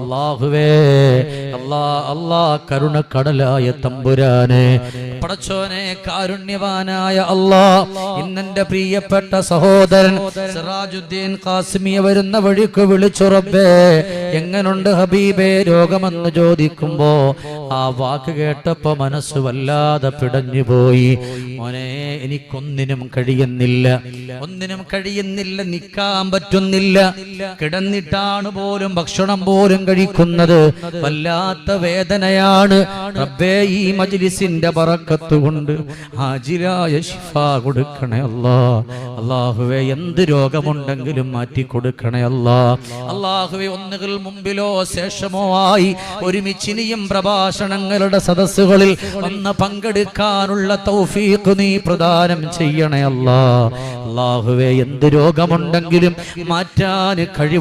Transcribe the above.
അള്ളാഹുവേ അല്ലാ അല്ലാ കരുണക്കടലായ തമ്പുരാനെ പടച്ചോനെ കാരുണ്യവാനായ അല്ലാ ഇന്നെന്റെ പ്രിയപ്പെട്ട സഹോദരൻ സിറാജുദ്ദീൻ കാസിമിയ വരുന്ന വഴിക്ക് വിളിച്ചുറപ്പേ എങ്ങനുണ്ട് ഹബീബേ രോഗമെന്ന് ചോദിക്കുമ്പോ ആ വാക്ക് കേട്ടപ്പോ മനസ്സ് വല്ലാതെ പിടഞ്ഞുപോയി. മോനെ എനിക്കൊന്നിനും കഴിയുന്നില്ല. ഒന്നിനും കഴിയുന്നില്ല നിൽക്കാൻ പറ്റുന്നില്ല. കിടന്നിട്ടാണ് പോലും ഭക്ഷണം പോലും കഴിക്കുന്നത്. വല്ലാത്ത വേദനയാണ്. റബ്ബേ ഈ മജ്ലിസിന്റെ ബറക്കത്ത് കൊണ്ട് ഹാജിരായ ശിഫ കൊടുക്കണേ അല്ലാ. അള്ളാഹുവെ എന്ത് രോഗമുണ്ടെങ്കിലും മാറ്റി കൊടുക്കണേ അല്ലാ. അള്ളാഹുവെ ഒന്നുകിൽ മുമ്പിലോ ശേഷമോ ആയി ഒരുമിച്ചിനിയും പ്രഭാഷണങ്ങളുടെ സദസ്സുകളിൽ ഒന്ന് പങ്കെടുക്കാനുള്ള തൗഫീഖ് നീ പ്രദാനം ചെയ്യണേ അല്ലാഹുവേ എന്ത് രോഗമുണ്ടെങ്കിലും മാറ്റാൻ കഴിവ്